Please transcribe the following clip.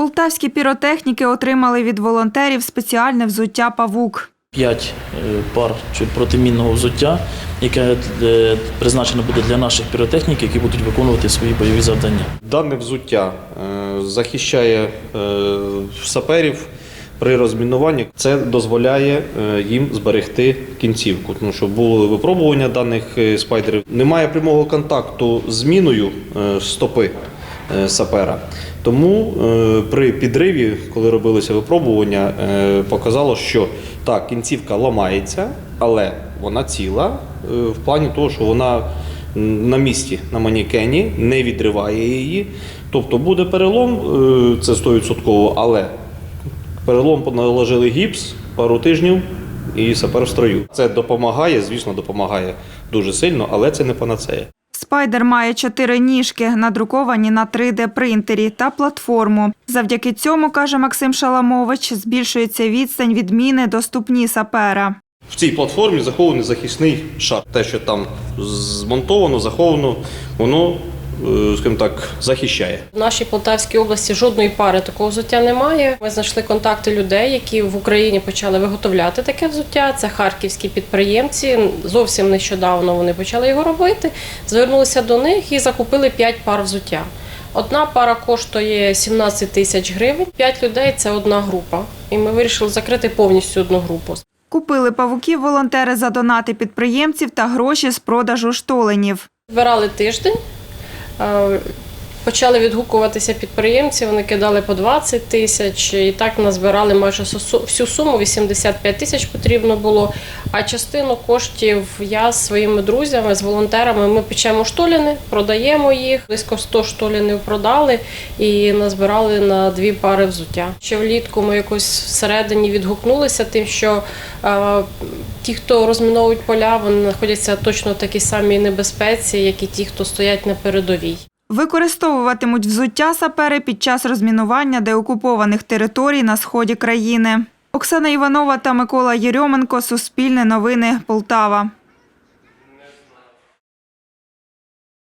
Полтавські піротехніки отримали від волонтерів спеціальне взуття павук. П'ять е, пар протимінного взуття, яке е, призначено буде для наших піротехніків, які будуть виконувати свої бойові завдання. Дане взуття е, захищає саперів при розмінуванні. Це дозволяє їм зберегти кінцівку. Тому що були випробування даних спайдерів. Немає прямого контакту з міною стопи сапера. Тому е, при підриві, коли робилися випробування, е, показало, що так, кінцівка ламається, але вона ціла е, в плані того, що вона на місці на манікені, не відриває її. Тобто буде перелом, е, це 100%, але перелом наложили гіпс пару тижнів і сапер в строю. Це допомагає, звісно, допомагає дуже сильно, але це не панацея. Спайдер має чотири ніжки, надруковані на 3D-принтері та платформу. Завдяки цьому, каже Максим Шаламович, збільшується відстань від міни до ступні сапера. В цій платформі захований захисний шар. Те, що там змонтовано, заховано, воно, скажімо так, захищає. В нашій Полтавській області жодної пари такого взуття немає. Ми знайшли контакти людей, які в Україні почали виготовляти таке взуття. Це харківські підприємці. Зовсім нещодавно вони почали його робити. Звернулися до них і закупили 5 пар взуття. Одна пара коштує 17 тисяч гривень. П'ять людей це одна група. І ми вирішили закрити повністю одну групу. Купили павуків волонтери за донати підприємців та гроші з продажу штоленів. Збирали тиждень. Е, Почали відгукуватися підприємці, вони кидали по 20 тисяч, і так назбирали майже всю суму, 85 тисяч потрібно було. А частину коштів я з своїми друзями, з волонтерами, ми печемо штоліни, продаємо їх. Близько 100 штолінів продали і назбирали на дві пари взуття. Ще влітку ми якось всередині відгукнулися тим, що е, ті, хто розміновують поля, вони знаходяться точно в такій самій небезпеці, як і ті, хто стоять на передовій. Використовуватимуть взуття сапери під час розмінування деокупованих територій на сході країни. Оксана Іванова та Микола Єрьоменко. Суспільне новини. Полтава.